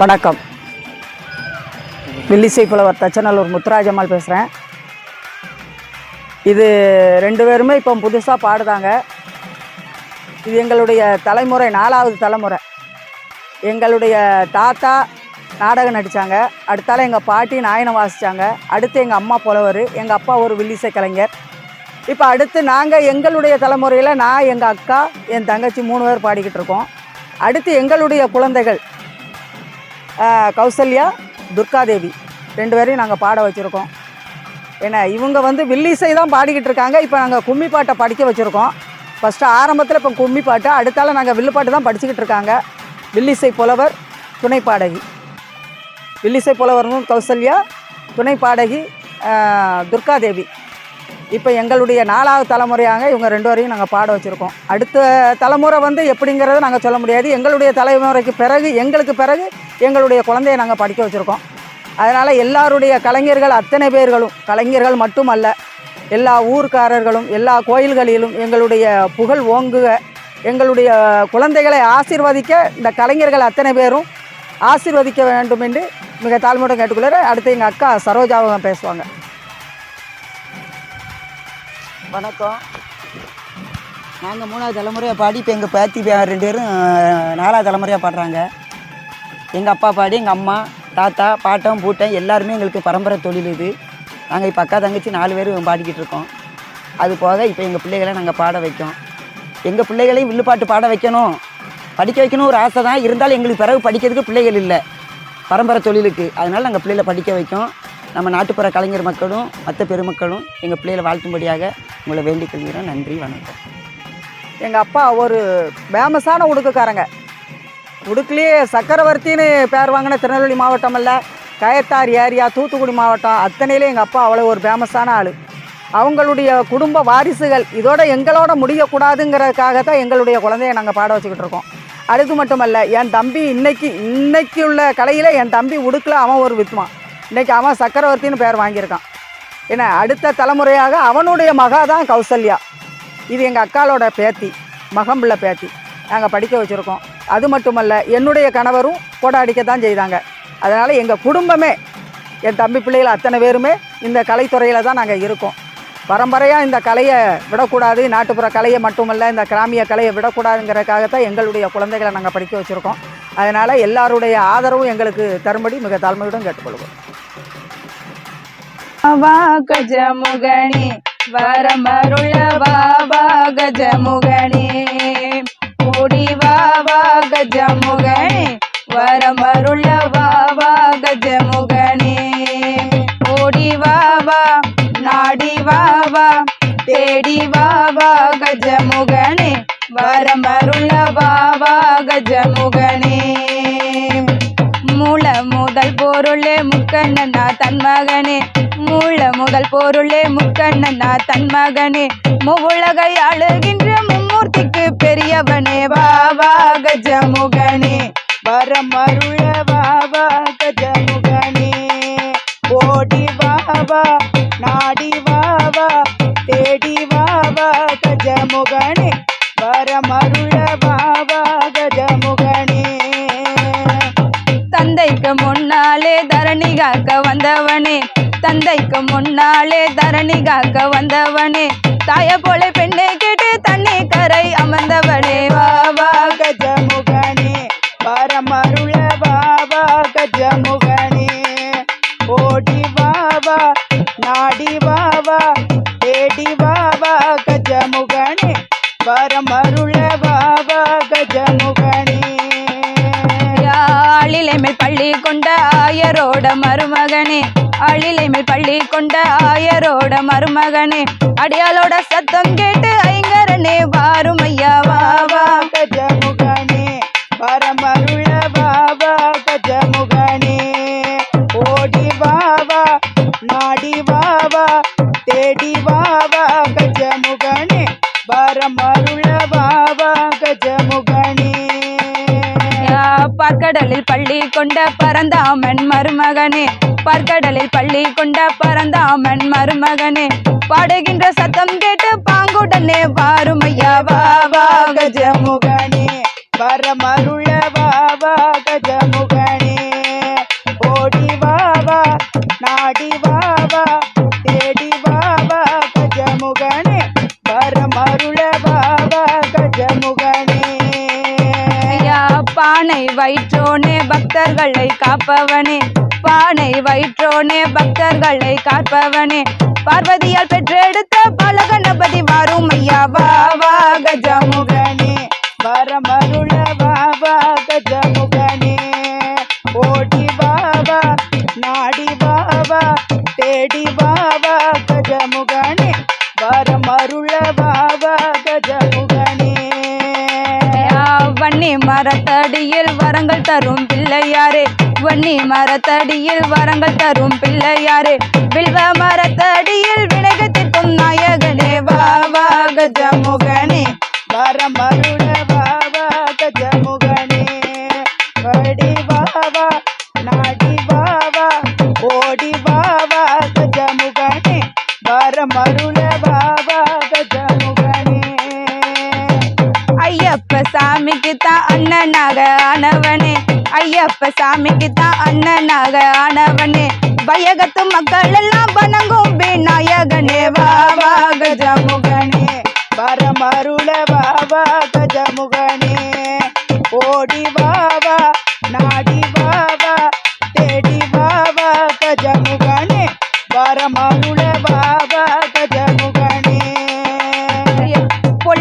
வணக்கம். வில்லிசை புலவர் தச்சநல்லூர் முத்துராஜம்மாள் பேசுகிறேன் இது ரெண்டு பேருமே இப்போ புதுசாக பாடுதாங்க. இது எங்களுடைய தலைமுறை நாலாவது தலைமுறை. எங்களுடைய தாத்தா நாடகம் நடித்தாங்க அடுத்தால எங்கள் பாட்டி நாயனம் வாசித்தாங்க அடுத்து எங்கள் அம்மா புலவர் எங்கள் அப்பா ஒரு வில்லிசை கலைஞர். இப்போ அடுத்து நாங்கள் எங்களுடைய தலைமுறையில் நான் எங்கள் அக்கா என் தங்கச்சி மூணு பேர் பாடிக்கிட்டு இருக்கோம். அடுத்து எங்களுடைய குழந்தைகள் கௌசல்யா துர்காதேவி. ரெண்டு பேரையும் நாங்கள் பாட வச்சுருக்கோம். ஏன்னா இவங்க வந்து வில்லிசை தான் பாடிக்கிட்டு இருக்காங்க. இப்போ நாங்கள் கும்மி பாட்டை படிக்க வச்சுருக்கோம். ஃபஸ்ட்டு ஆரம்பத்தில் இப்போ கும்மி பாட்டு அடுத்தால நாங்கள் வில்லுப்பாட்டு தான் படிச்சுக்கிட்டு இருக்காங்க. வில்லிசை புலவர் துணை பாடகி. வில்லிசை புலவர்னு கௌசல்யா துணை பாடகி துர்காதேவி. இப்போ எங்களுடைய நாலாவது தலைமுறையாக இவங்க ரெண்டு வரையும் நாங்கள் பாட வச்சுருக்கோம். அடுத்த தலைமுறை வந்து எப்படிங்கிறத நாங்கள் சொல்ல முடியாது. எங்களுடைய தலைமுறைக்கு பிறகு எங்களுக்கு பிறகு எங்களுடைய குழந்தைய நாங்கள் படிக்க வச்சுருக்கோம். அதனால் எல்லாருடைய கலைஞர்கள் அத்தனை பேர்களும் கலைஞர்கள் மட்டுமல்ல எல்லா ஊர்க்காரர்களும் எல்லா கோயில்களிலும் எங்களுடைய புகழ் ஓங்குக. எங்களுடைய குழந்தைகளை ஆசீர்வதிக்க இந்த கலைஞர்கள் அத்தனை பேரும் ஆசீர்வதிக்க வேண்டும் என்று மிக தாழ்மையுடன் கேட்டுக்கொள்கிறேன். அடுத்து எங்கள் அக்கா சரோஜாவை பேசுவாங்க. வணக்கம். நாங்கள் மூணாவது தலைமுறையாக பாடி இப்போ எங்கள் பேத்தி ரெண்டு பேரும் நாலாவது தலைமுறையாக பாடுறாங்க. எங்கள் அப்பா பாடி எங்கள் அம்மா தாத்தா பாட்டம் பூட்டம் எல்லாருமே எங்களுக்கு பரம்பரை தொழில் இது. நாங்கள் இப்போ அக்கா தங்கச்சி நாலு பேர் பாடிக்கிட்டு இருக்கோம். அது போக இப்போ எங்கள் பிள்ளைகளை நாங்கள் பாட வைக்கோம். எங்கள் பிள்ளைகளையும் வில்லுப்பாட்டு பாட வைக்கணும். படிக்க வைக்கணும் ஒரு ஆசை தான். இருந்தாலும் எங்களுக்கு பிறகு படிக்கிறதுக்கு பிள்ளைகள் இல்லை. பரம்பரை தொழிலுக்கு. அதனால் நாங்கள் பிள்ளைகளை படிக்க வைக்கோம். நம்ம நாட்டுப்புற கலைஞர் மக்களும் மற்ற பெருமக்களும் எங்கள் பிள்ளைகளை வாழ்த்தும்படியாக உங்களை வேண்டிக் கொள்கிறோம் நன்றி வணக்கம். எங்கள் அப்பா ஒரு ஃபேமஸான உடுக்குக்காரங்க. உடுக்குலேயே சக்கரவர்த்தின்னு பேர் வாங்கின திருநெல்வேலி மாவட்டம் அல்ல கயத்தார் ஏரியா தூத்துக்குடி மாவட்டம். அத்தனையிலே எங்கள் அப்பா அவ்வளோ ஒரு ஃபேமஸான ஆள். அவங்களுடைய குடும்ப வாரிசுகள் இதோட எங்களோட முடியக்கூடாதுங்கிறதுக்காக தான் எங்களுடைய குழந்தைய நாங்கள் பாட வச்சுக்கிட்டு இருக்கோம். அடுத்து மட்டுமல்ல என் தம்பி இன்னைக்கு இன்னைக்கு உள்ள கலையில் என் தம்பி உடுக்கில் அவன் ஒரு வித்வான். இன்றைக்கி அவன் சக்கரவர்த்தின்னு பேர் வாங்கியிருக்கான். ஏன்னா அடுத்த தலைமுறையாக அவனுடைய மகா தான் கௌசல்யா. இது எங்கள் அக்காலோட பேத்தி மகம்பிள்ள பேத்தி. நாங்கள் படிக்க வச்சுருக்கோம். அது மட்டுமல்ல என்னுடைய கணவரும் போட அடிக்க தான் செய்தாங்க. அதனால் எங்கள் குடும்பமே என் தம்பி பிள்ளைகள் அத்தனை பேருமே இந்த கலைத்துறையில் தான் நாங்கள் இருக்கோம். பரம்பரையாக இந்த கலையை விடக்கூடாது நாட்டுப்புற கலையை மட்டுமல்ல இந்த கிராமிய கலையை விடக்கூடாதுங்கிறதுக்காக தான் எங்களுடைய குழந்தைகளை நாங்கள் படிக்க வச்சுருக்கோம். அதனால் எல்லாருடைய ஆதரவும் எங்களுக்கு தரும்படி மிக தாழ்மையுடன் கேட்டுக்கொள்வோம் வா கஜமுகனே வரமருள வா கஜமுகனே ஓடி வா வா கஜமுகனே வரமருள வா கஜமுகனே ஓடி வா நாடி வாவா தேடி வாவா வா கஜமுகனே வரமருள வா கஜமுகனே மூல முதல் பொருளே முக்கண்ணனா தன் மகனே மூல முதல் பொருளே முக்கண்ணனா தன் மகனே. மூவுலகை அழுகின்ற மும்மூர்த்திக்கு பெரியவனே. வாவா கஜமுகனே. வரமருள வா வா கஜமுகனே. ஓடி வாவா நாடி வாவா தேடி வாவா வா கஜமுகனே. வரமருள தந்தைக்கு முன்னாலே தரணி காக்க வந்தவனே. தாய போல பெண்ணை கேட்டு தண்ணி கரை அமர்ந்தவனே. பாபா கஜமுகனே. பரமருள பாபா கஜமுகனே. ஓடி பாபா நாடி பாபா தேடி பாபா கஜமுகனே. பரமருள பாபா கஜமுகனே. யாழிலை மேல் பள்ளி கொண்ட ஆயரோட மருமகனே. ஆளிலைமை பள்ளி கொண்ட ஆயரோட மருமகனே அடியாளோட சத்தம் கேட்டு ஐங்கரனே வாரும் ஐயா வா வா. கஜமுகனே பரமருள வா கஜமுகனே. ஓடி வா நாடி வா தேடி வா கஜமுகனே. பரமருள வா கஜமுகனே. பார்க்கடலில் பள்ளி கொண்ட பரந்தாமன் மருமகனே பாற்கடலில் பள்ளி கொண்ட பரந்தாமன் மருமகனே பாடுகின்ற சத்தம் கேட்டு பாங்குடனே வாருமையா வா வா கஜமுகனே வரமருள வா வா கஜமுகனே ஓடி வா வா நாடி வா வா பானை வயிற்றோனே பக்தர்களை காப்பவனே. பானை வயிற்றோனே பக்தர்களை காப்பவனே. பார்வதியால் பெற்றெடுத்த பல கணபதி வரும் ஐயா வா வா கஜமுகனே. வரமருள வா வா கஜமுகனே. ஓடி வா வா நாடி வா தேடி வா வா கஜமுகனே. வரமருள வா வன்னி மரத்தடியில் வரங்கள் தரும் பிள்ளையாரே. வன்னி மரத்தடியில் வரங்கள் தரும் பிள்ளையாரே. வில்வ மரத்தடியில் வினைகள் திட்டும் நாயகனே. வா வா கஜமுகனே. வரமருள வாவா கஜமுகனே. படி வாவா நாடி வாவா ஓடி வாவா கஜமுகனே. வரமருள ஐயப்ப சாமிக்கு தான் அண்ணனாக ஆனவனே. பயகத்து மக்கள் எல்லாம் வணங்கும் விநாயகனே. வா வா கஜமுகனே. வரமருள வாவா கஜமுகனே. ஓடி வாவா நாடி வாவா தேடி வாவா கஜமுகனே. வரமருள வாவா கஜமுகனே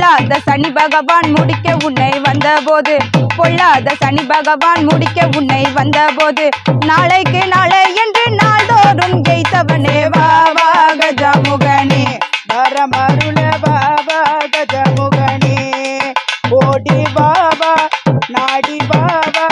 பொல்லாத சனி பகவான் முடிக்க உன்னை வந்தபோது பொல்லாத சனி பகவான் முடிக்க உன்னை வந்தபோது நாளைக்கு நாளை என்று நாள்தோறும் ஜெயித்தவனே வாவா கஜமுகனே. வரமருள பாபா கஜமுகனே. ஓடி பாபா நாடி பாபா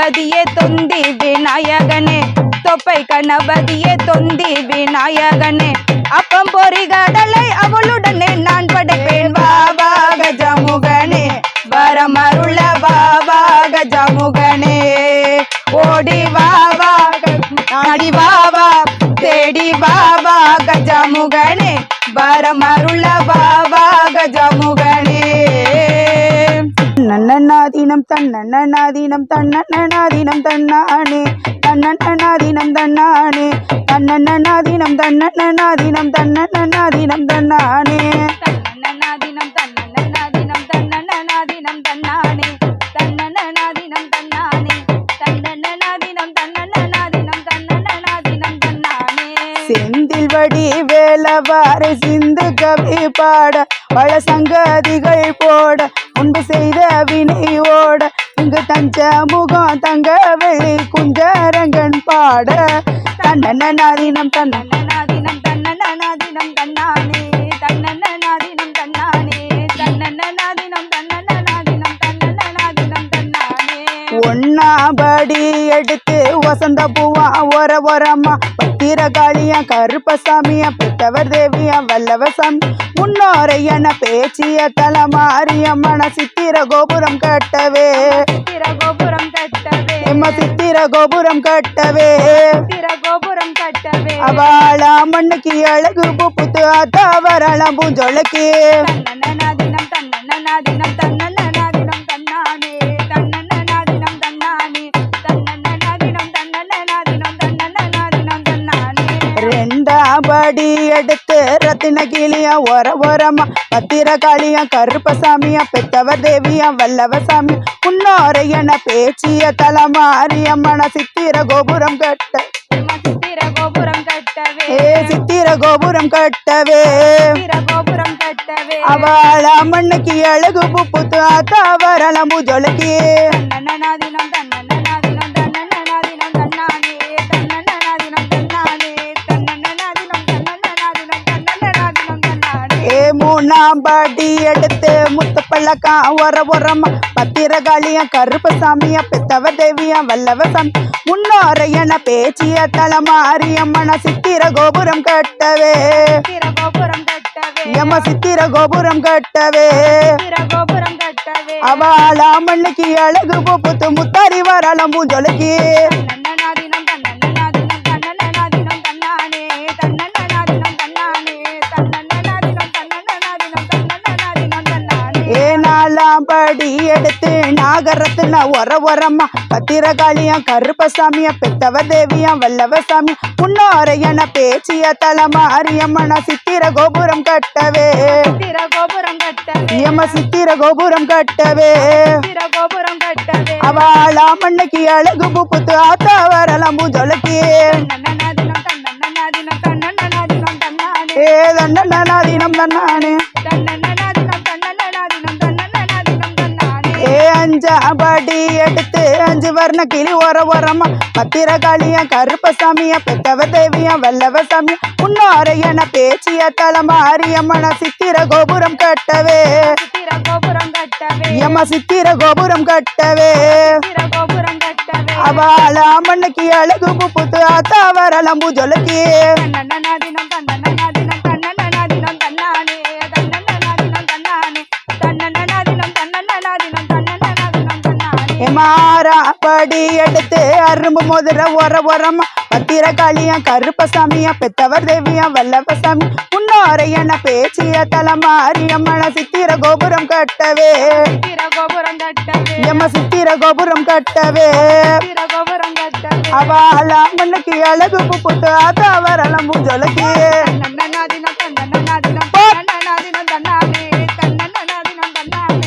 கணபதியே தொந்தி விநாயகனே. தொப்பை கணபதியே தொந்தி விநாயகனே. அப்பம் பொறி கடலை அவளுடனே நான் படைப்பேன். பாபா கஜமுகனே. வரமருள பாபா கஜமுகனே. ஓடி வாவா நாடி வாவா தேடி பாபா கஜமுகனே. வரமருள நன்னநாதீனம் தன்னநாதீனம் தன்னநாதீனம் தன்னானே தன்னநாதீனம் தன்னானே தன்னநாதீனம் தன்னநாதீனம் தன்னானே. தன்னானே தன்னநாதீனம் தன்னானே தன்னநாதீனம் தன்னநாதீனம் தன்னநாதீனம் தன்னானே. செந்தில் வடி வேலவாறு சிந்து கவி பாட பல சங்கதிகள் போட முன்பு செய்த வினை ஓட இங்கு தஞ்ச முகம் தங்க வெளி குஞ்சரங்கன் பாட. தன்னன நாதினம் தன்னன நாதினம் தன்னன நாதினம் தன்னா ஒன்னாபடி எடுத்து வசந்த பூவா ஒர ஒரம்மா பத்திரகாளியா கருப்பசாமியா பெத்தவர் தேவியா வல்லவ சாமி முன்னோரையன பேச்சிய தலமாரியம்மன சித்திர கோபுரம் கட்டவே. சித்திர கோபுரம் கட்டவே. சித்திர கோபுரம் கட்டவே. சித்திர கோபுரம் கட்டவே. அவளா மண்ணுக்கு அழகு புத்து அத்தாவரலாம் பூஞ்சொலைக்கு. தன்னநாதினம் தன்னநாதினம் தன்னநாதினம் கிளியா ஒர ஒரமா பத்திரகாளியா கருப்பசாமியா பெத்தவர் தேவியா வல்லவ சாமி முன்னோரையன பேச்சிய தலமாரியம்மன சித்திர கோபுரம் கட்ட சித்திர கோபுரம் கட்டவே. சித்திர கோபுரம் கட்டவே. கோபுரம் கட்டவே. அவள மண்ணுக்கு அழகு புத்து ஆத்தாவரளம் புஜொலக்கி தன்னநாதினம் தன்னநாதினம் தன்னநாதினம் தன்னானே தன்னநாதினம் ஏ மூணாம் படி எடுத்து முத்து பள்ளக்கா ஒர ஒரமா. பத்திரகாளியா கருப்பசாமியா பெத்தவ தேவியா வல்லவ சாமி முன்னோரையன பேச்சிய தலமாரியம்மன சித்திர கோபுரம் கட்டவே. கோபுரம் கட்டவே. எம்ம சித்திர கோபுரம் கட்டவே. கோபுரம் கட்டவே. அவளா மண்ணுக்கு அழகு புத்து முத்தாரி வரலாம் பூஞ்சொலைக்கு. படி எடுத்து நாகரத்ன ஒர ஒரம்மா பத்திரகாளியம் கருப்பசாமிய பெத்தவ தேவியம் வல்லவ சாமி முன்னோரையன பேச்சிய தலமாரியம்மன சித்திர கோபுரம் கட்டவே. சித்திர கோபுரம் கட்டவே. எம்ம சித்திர கோபுரம் கட்டவே. சித்திர கோபுரம் கட்டவே. அவளா மண்ணுக்கு அழகு புப்புத்து ஆத்தா வரலாம் பூஜொலக்கி தன்னன்னாதினம் தன்னன்னாதினம் தன்னன்னாதினம் தன்னானே. அஞ்சாபடி எடுத்து அஞ்சு வர்ண கிளி ஒர ஒரமா. பத்திரகாளியம் கருப்பசாமிய பெத்தவ தேவியா வல்லவ சாமி முன்னோரையன பேச்சிய தலமாரியம்மன சித்திர கோபுரம் கட்டவே. கோபுரம் கட்டவே எம்ம சித்திர கோபுரம் கட்டவே. சித்திர கோபுரம் கட்டவே அவளா மண்ணுக்கு அழகு புப்புத்து ஆத்தா வரலாம் பூஜொலக்கி மாறா படி எடுத்து அரும்பு மோதிர ஒர ஒரமா. பத்திரகாளியம் கருப்பசாமியா பெத்தவர் தேவியம் வல்லவ சாமி. முன்னோரையன பேச்சிய தலமாரியம்மன சித்திர கோபுரம் கட்டவே. கோபுரம் கட்டவே. எம்ம சித்திர கோபுரம் கட்டவே. கோபுரம் கட்டவே. அவளா மண்ணுக்கு அழகு புட்டு ஆத்தா வரலாம் பூஜொலக்கி தன்னன்னாதினம் தன்னன்னாதினம் தன்னன்னாதினம் தன்னானே தன்னன்னாதினம் தன்னானே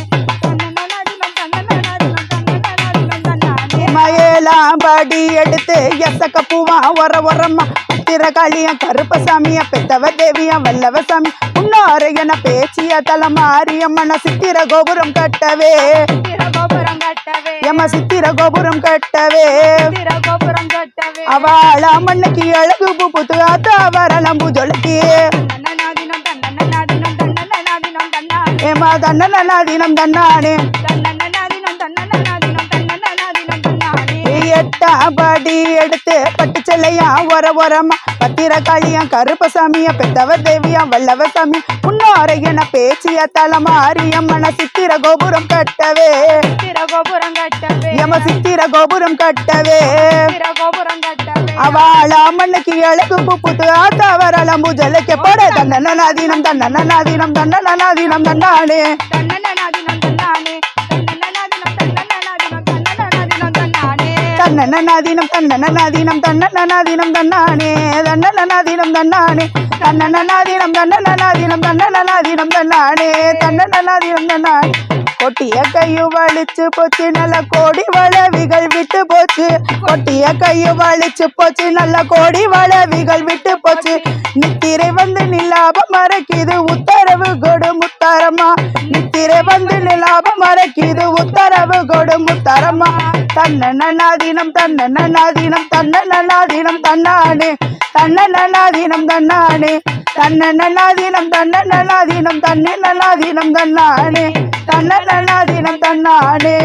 மயலாம் படி எடுத்து எசக்க பூவா ஒர ஒரம்மா. பத்திரகாளியம் கருப்பசாமிய பெத்தவ தேவியம் வல்லவ சாமி. முன்னோரையன பேச்சிய தலமாரியம்மன சித்திர கோபுரம் கட்டவே. சித்திர கோபுரம் கட்டவே. எம்ம சித்திர கோபுரம் கட்டவே. சித்திர கோபுரம் கட்டவே. அவளா மண்ணுக்கு அழகு புத்து ஆத்தா வரலாம் பூஜொலக்கி தன்னன்னாதினம் தன்னன்னாதினம் தன்னன்னாதினம் தன்னானே. ஏமா தன்னனாதீனம் தன்னானே. எட்டா படி எடுத்து பட்டு செல்லையா ஒர ஒரமா. பத்திரகாளியம் கருப்பசாமிய பெத்தவ தேவியம் வல்லவ சாமி முன்னோரையன பேச்சிய தலமாரியம்மன சித்திர கோபுரம் கட்டவே. சித்திர கோபுரம் கட்டவே. எம சித்திர கோபுரம் கட்டவே. கோபுரம் கட்டவே. அவளா மண்ணுக்கு அழகு புப்புத்து ஆத்தா வரலாம் பூஜலைக்கு போட தன்னனாதீனம் தன்னனாதீனம் தன்னனாதீனம் தன்னானே. தன்னன்னாதினம் தன்னானே. தன்னன்னாதினம் தன்னானே தன்னனாதீனம் தன்னனாதீனம் தன்னனாதீனம் தன்னானே தன்னனாதீனம் தன்னானே தன்னனாதீனம் தன்னனாதீனம் தன்னனாதீனம் தன்னானே தன்னனாதீனம் தன்னானே. கொட்டிய கையு வலிச்சு போச்சு. நல்ல கோடி வளவிகள் விட்டு போச்சு. கொட்டிய கையு வலிச்சு போச்சு. நல்ல கோடி வளவிகள் விட்டு போச்சு. நித்திரை வந்து நிலாபம் மறைக்குது. உத்தரவு கொடு முத்தரமா நித்திரை வந்து நிலாபம் மறைக்குது. உத்தரவு கொடு முத்தரமா தன்ன நன்னாதீனம் தன்ன நன்னாதீனம் தன்ன நன்னாதீனம் தன்னானே. தன்ன நன்னாதீனம் தன்னானே. தன்ன நல்லாதீனம் தன்ன தன்னனாதீனம் தன்னனாதீனம் தன்னனாதீனம் தன்னானே. தன்ன தன்னனாதீனம் தன்னானே.